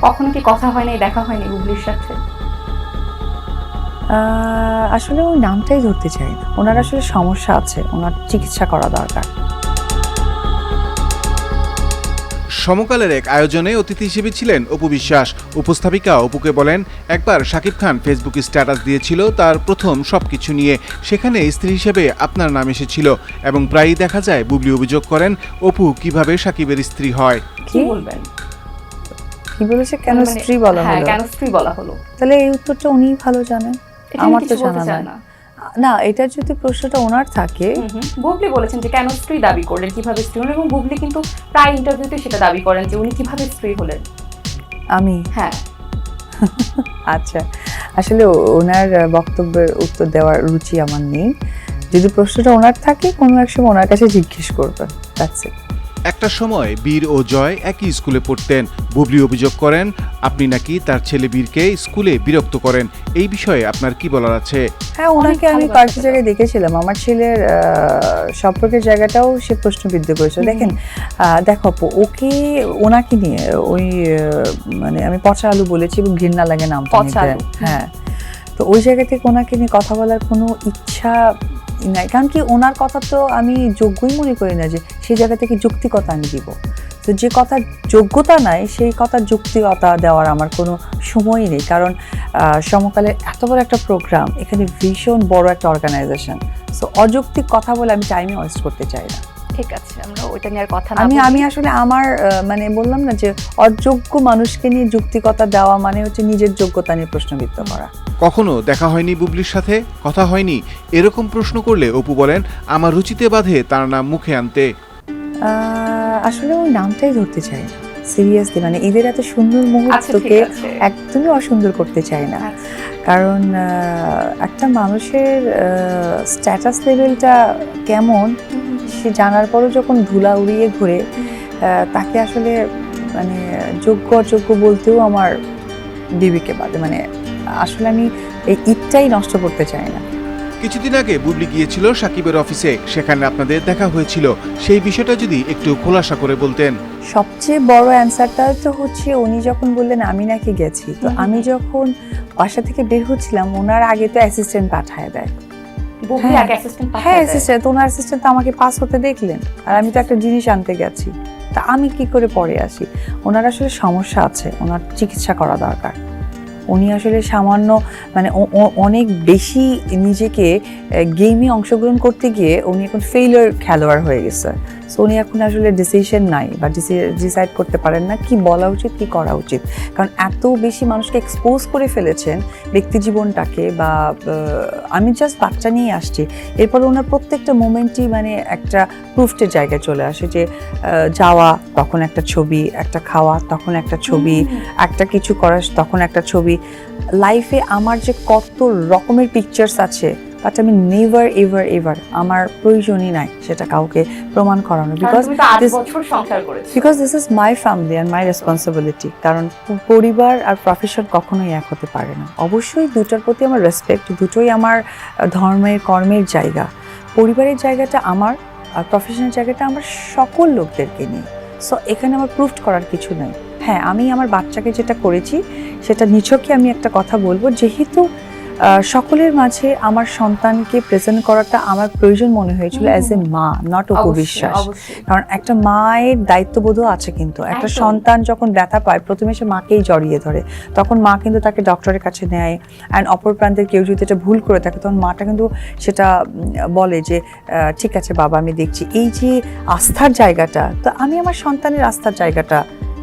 কখনো কি কথা হয়নি দেখা হয়নি বুবলির সাথে? আসলে ওই নামটাই ধরতে চাই না। ওনার আসলে সমস্যা আছে ওনার চিকিৎসা করা দরকার। সমকালের এক আয়োজনে অতিথি হিসেবে ছিলেন অপু বিশ্বাস। উপস্থাপিকা অপুকে বলেন একবার শাকিব খান ফেসবুকে স্ট্যাটাস দিয়েছিল তার প্রথম সবকিছু নিয়ে। সেখানে স্ত্রী হিসেবে আপনার নাম এসেছিল এবং প্রায়ই দেখা যায় বুবলি অভিযোগ করেন অপু কীভাবে শাকিবের স্ত্রী হয়? কি বলবেন? কি বলেছে? কেন মানে- স্ত্রী বলা হ্যাঁ হলো। কেন স্ত্রী বলা হলো। তাহলে এই উত্তরটা উনিই ভালো জানেন। আমার তো জানা না। না এটা যদি প্রশ্নটা ওনার থাকে। বুবলি বলেছেন যে কেন স্ত্রী দাবি করলেন কীভাবে স্ত্রী হলেন এবং বুবলি কিন্তু প্রায় ইন্টারভিউতে সেটা দাবি করেন যে উনি কীভাবে স্ত্রী হলেন। আমি? হ্যাঁ। আচ্ছা। আসলে ওনার বক্তব্যের উত্তর দেওয়ার রুচি আমার নেই। যদি প্রশ্নটা ওনার থাকে কোনো এক সময় ওনার কাছে জিজ্ঞেস করবেন দ্যাটস ইট একটা সময় বীর ও জয় একই স্কুলে পড়তেন। বুবলি অভিযোগ করেন আপনি নাকি তার ছেলে বীরকে স্কুলে বিরক্ত করেন। এই বিষয়ে আপনার কি বলার আছে? হ্যাঁ ওনাকে আমি কয়েকটি জায়গায় দেখেছিলাম। আমার ছেলের আহ, সম্পর্কের জায়গাটাও সে প্রশ্নবিদ্ধ করেছে। দেখেন আহ, দেখো আপু, ওকে ওনাকে নিয়ে ওই মানে আমি পচা আলু বলেছি এবং ঘৃণা লাগে নাম পচা আলু, হ্যাঁ। তো ওই জায়গা থেকে ওনাকে নিয়ে কথা বলার কোনো ইচ্ছা নাই। কারণ কি ওনার কথা তো আমি যোগ্যই মনে করি না যে সেই জায়গা থেকে যুক্তিকতা আমি দিব। তো যে কথা যোগ্যতা নাই সেই কথা যুক্তিকতা দেওয়ার আমার কোনো সময়ই নেই। কারণ আহ, সমকালে এত বড় একটা প্রোগ্রাম এখানে ভীষণ বড় একটা অর্গানাইজেশন সো অযৌক্তিক কথা বলে আমি টাইমে ওয়েস্ট করতে চাই না। ঠিক আছে আমরা ওইটা নিয়ে আর কথা আমি আমি আসলে আমার মানে বললাম না যে অযোগ্য মানুষকে নিয়ে যুক্তিকতা দেওয়া মানে হচ্ছে নিজের যোগ্যতা নিয়ে প্রশ্নবিদ্ধ করা। কখনো দেখা হয়নি বুবলির সাথে কথা হয়নি। এরকম প্রশ্ন করলে অপু বলেন আমার রুচিতে বাধে তার নাম মুখে আনতে। আসলে ওই নামটাই ধরতে চাই না। সিরিয়াসলি মানে এদের এত সুন্দর আচ্ছা মুহূর্তকে একদমই অসুন্দর করতে চাই না। আচ্ছা। কারণ একটা মানুষের স্ট্যাটাস লেভেলটা কেমন সে জানার পরও যখন ধুলা উড়িয়ে ঘুরে তাকে আসলে মানে যোগ্য অযোগ্য বলতেও আমার বিবিকে বাদে মানে আসলে আমি এই ঈদটাই নষ্ট করতে চাই না। কিছুদিন আগে বুবলি গিয়েছিল সাকিবের অফিসে সেখানে আপনাদের দেখা হয়েছিল। সেই বিষয়টা যদি একটু খোলাসা করে বলতেন। সবচেয়ে বড় অ্যান্সারটা তো হচ্ছে উনি যখন বললেন আমি নাকি গেছি। তো। আমি যখন বাসা থেকে বের হচ্ছিলাম ওনার আগে তো অ্যাসিস্ট্যান্ট পাঠায় দেয়। বুবলি হ্যাঁ। অ্যাসিস্ট্যান্ট ওনার অ্যাসিস্ট্যান্ট তো আমাকে পাস হতে দেখলেন। আর আমি তো একটা জিনিস আনতে গেছি। তা আমি কি করে পরে আসি? ওনার আসলে সমস্যা আছে ওনার চিকিৎসা করা দরকার। উনি আসলে সামান্য মানে অনেক বেশি নিজেকে গেমে অংশগ্রহণ করতে গিয়ে উনি এখন ফেইলার খেলোয়াড় হয়ে গেছে। সো উনি এখন আসলে ডিসিশন নাই বা ডিসাইড করতে পারেন না কি বলা উচিত কি করা উচিত। কারণ এত বেশি মানুষকে এক্সপোজ করে ফেলেছেন ব্যক্তি জীবনটাকে বা আমি জাস্ট বাচ্চা নিয়ে আসছি। এরপর ওনার প্রত্যেকটা মোমেন্টই মানে একটা প্রুফটের জায়গায় চলে আসে যে যাওয়া তখন একটা ছবি একটা খাওয়া তখন একটা ছবি একটা কিছু করা তখন একটা ছবি। লাইফে আমার যে কত রকমের পিকচার্স আছে বাট আমি নেভার এভার এভার আমার প্রয়োজনই নাই সেটা কাউকে প্রমাণ করানো। Because because this is my family and my responsibility কারণ পরিবার আর প্রফেশন কখনোই এক হতে পারে না। অবশ্যই দুটার প্রতি আমার রেসপেক্ট দুটোই আমার ধর্মের কর্মের জায়গা। পরিবারের জায়গাটা আমার আর প্রফেশনের জায়গাটা আমার সকল লোকদেরকে নিয়ে। সো এখানে আমার প্রুফ করার কিছু নেই। হ্যাঁ আমি আমার বাচ্চাকে যেটা করেছি সেটা নিছকই আমি একটা কথা বলব। যেহেতু সকলের মাঝে আমার সন্তানকে প্রেজেন্ট করাটা আমার প্রয়োজন মনে হয়েছিল অ্যাজ এ মা নট উপবিশ্বাস কারণ একটা মায়ের দায়িত্ববোধও আছে কিন্তু। একটা সন্তান যখন ব্যথা পায় প্রথমে সে মাকেই জড়িয়ে ধরে। তখন মা কিন্তু তাকে ডক্টরের কাছে নেয় অ্যান্ড অপর প্রান্তের কেউ যদি এটা ভুল করে থাকে তখন মাটা কিন্তু সেটা বলে যে ঠিক আছে বাবা আমি দেখছি। এই যে আস্থার জায়গাটা তো আমি আমার সন্তানের আস্থার জায়গাটা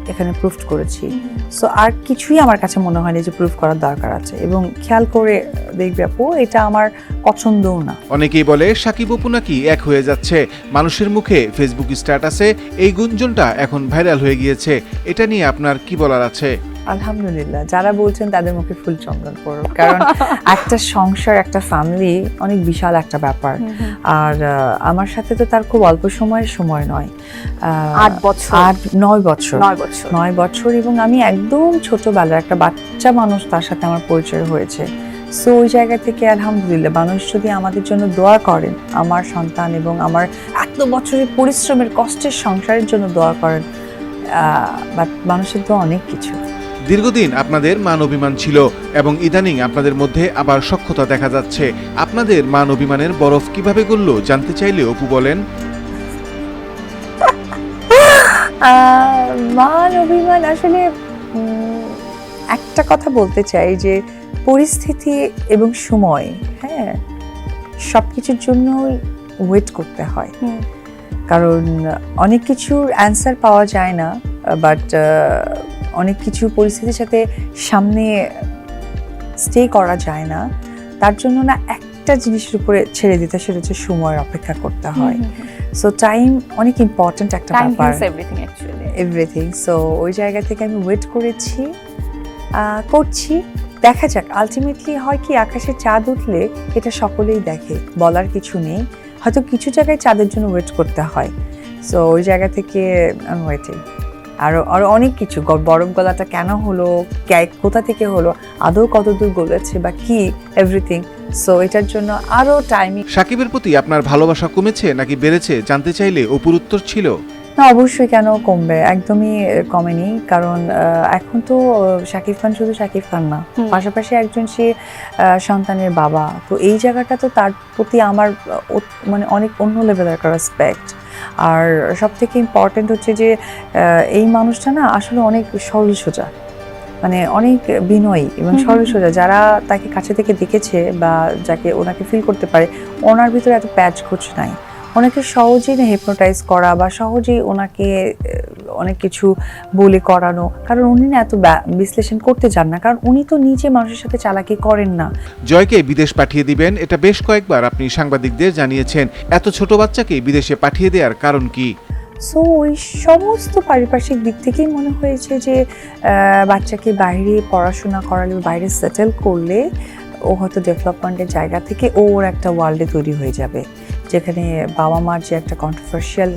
এখানে প্রুফ করেছি। সো আর কিছুই আমার কাছে মনে হয়নি যে প্রুফ করার দরকার আছে। এবং খেয়াল করে দেখবে আপু, এটা আমার পছন্দও না। অনেকেই বলে, সাকিব অপু নাকি এক হয়ে যাচ্ছে। মানুষের মুখে ফেসবুক স্ট্যাটাসে এই গুঞ্জনটা এখন ভাইরাল হয়ে গিয়েছে। এটা নিয়ে আপনার কি বলার আছে? আলহামদুলিল্লাহ। যারা বলছেন তাদের মুখে ফুল চন্দন পড়ো কারণ একটা সংসার একটা ফ্যামিলি অনেক বিশাল একটা ব্যাপার। আর আমার সাথে তো তার খুব অল্প সময়ের সময় নয়। আট বছর। আট নয় বছর। নয় বছর। নয় বছর এবং আমি একদম ছোটবেলার একটা বাচ্চা মানুষ তার সাথে আমার পরিচয় হয়েছে। সো ওই জায়গা থেকে আলহামদুলিল্লাহ মানুষ যদি আমাদের জন্য দোয়া করেন আমার সন্তান এবং আমার এত বছরের পরিশ্রমের কষ্টের সংসারের জন্য দোয়া করেন বাট মানুষের তো অনেক কিছু। দীর্ঘদিন আপনাদের মান অভিমান ছিল এবং ইদানিং আপনাদের মধ্যে আবার সখ্যতা দেখা যাচ্ছে। আপনাদের মান অভিমানের বরফ কীভাবে গলল জানতে চাইলে অপু বলেন। মান অভিমান আসলে একটা কথা বলতে চাই যে পরিস্থিতি এবং সময় হ্যাঁ সব কিছুর জন্য ওয়েট করতে হয়। কারণ অনেক কিছুর অ্যান্সার পাওয়া যায় না বাট অনেক কিছু পরিস্থিতির সাথে সামনে স্টে করা যায় না। তার জন্য না একটা জিনিসের উপরে ছেড়ে দিতে সেটা হচ্ছে সময়ের অপেক্ষা করতে হয়। সো টাইম অনেক ইম্পর্ট্যান্ট একটা ব্যাপার। এভরিথিং সো ওই জায়গা থেকে আমি ওয়েট করেছি করছি। দেখা যাক আলটিমেটলি হয় কি আকাশে চাঁদ উঠলে এটা সকলেই দেখে বলার কিছু নেই। হয়তো কিছু জায়গায় চাঁদের জন্য ওয়েট করতে হয়। সো ওই জায়গা থেকে আমি ওয়েটিং আরও আরও অনেক কিছু। বরফ গলাটা কেন হলো? ক্যাক কোথা থেকে হলো? আদৌ কতদূর গলেছে বা কি? এভরিথিং সো এটার জন্য আরও টাইমিং সাকিবের প্রতি আপনার ভালোবাসা কমেছে নাকি বেড়েছে? জানতে চাইলে অপুর উত্তর ছিল না অবশ্যই কেন কমবে? একদমই কমেনি। কারণ এখন তো শাকিব খান শুধু শাকিব খান না। পাশাপাশি একজন সে সন্তানের বাবা। তো এই জায়গাটা তো তার প্রতি আমার মানে অনেক অন্য লেভেলের একটা রেসপেক্ট আর সব থেকে ইম্পর্টেন্ট হচ্ছে যে এই মানুষটা না আসলে অনেক সরল সোজা। মানে অনেক বিনয়ী এবং সরল সোজা। যারা তাকে কাছে থেকে দেখেছে বা যাকে ওনাকে ফিল করতে পারে ওনার ভিতরে এত প্যাচ ঘুচ নাই। ওনাকে সহজেই না হিপনোটাইজ করা বা সহজেই ওনাকে অনেক কিছু বলে করানো। কারণ উনি না এত বিশ্লেষণ করতে চান না। কারণ উনি তো নিজে মানুষের সাথে চালাকি করেন না। জয়কে বিদেশ পাঠিয়ে দিবেন এটা বেশ কয়েকবার আপনি সাংবাদিকদের জানিয়েছেন। এত ছোট বাচ্চাকে বিদেশে পাঠিয়ে দেওয়ার কারণ কি? সো ওই সমস্ত পারিপার্শ্বিক দিক থেকেই মনে হয়েছে যে বাচ্চাকে বাইরে পড়াশোনা করালে বাইরে সেটেল করলে ও হয়তো ডেভেলপমেন্টের জায়গা থেকে ওর একটা ওয়ার্ল্ডে তৈরি হয়ে যাবে। যেখানে বাবা মার যে একটা কন্ট্রোভার্সিয়াল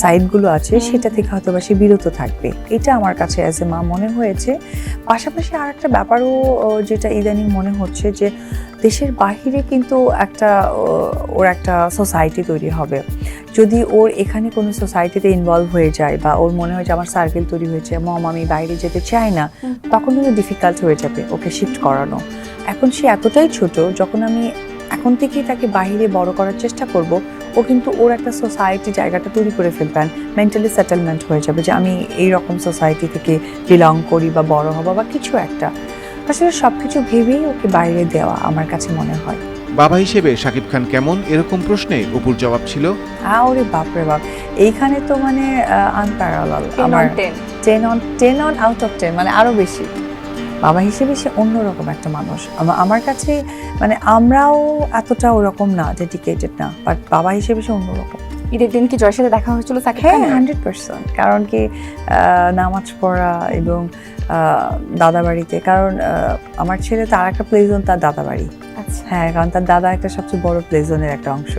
সাইডগুলো আছে সেটা থেকে হয়তো বা সে বিরত থাকবে। এটা আমার কাছে অ্যাজ এ মা মনে হয়েছে। পাশাপাশি আর একটা ব্যাপারও যেটা ইদানিং মনে হচ্ছে যে দেশের বাহিরে কিন্তু একটা ওর একটা সোসাইটি তৈরি হবে। যদি ওর এখানে কোনো সোসাইটিতে ইনভলভ হয়ে যায় বা ওর মনে হয় যে আমার সার্কেল তৈরি হয়েছে মম আমি বাইরে যেতে চাই না তখন কিন্তু ডিফিকাল্ট হয়ে যাবে ওকে শিফট করানো। এখন সে এতটাই ছোট যখন আমি এখন থেকেই তাকে বাইরে বড় করার চেষ্টা করব। ও কিন্তু ওর একটা সোসাইটি জায়গাটা তৈরি করে ফেলবেন মেন্টালি সেটেলমেন্ট হয়ে যাবে যে আমি এই রকম সোসাইটি থেকে বিলং করি বা বড় হব বা কিছু একটা। আসলে সব কিছু ভেবেই ওকে বাইরে দেওয়া আমার কাছে মনে হয়। বাবা হিসেবে সাকিব খান কেমন? এরকম প্রশ্নে অপুর জবাব ছিল হ্যাঁ ওরে বাপরে বাপ। এইখানে তো মানে আনপ্যারালাল আমার ten on ten on out of ten মানে আরও বেশি। বাবা হিসেবে সে অন্যরকম একটা মানুষ। আমার কাছে মানে আমরাও এতটা ওরকম না ডেডিকেটেড না বাট বাবা হিসেবে সে অন্যরকম। ঈদের দিন কি জয়ের সাথে দেখা হয়েছিল তাকে হ্যাঁ হান্ড্রেড পার্সেন্ট। কারণ কি নামাজ পড়া এবং দাদা বাড়িতে কারণ আমার ছেলে তার একটা প্লেজন তার দাদা বাড়ি আচ্ছা। হ্যাঁ কারণ তার দাদা একটা সবচেয়ে বড় প্লেজনের একটা অংশ।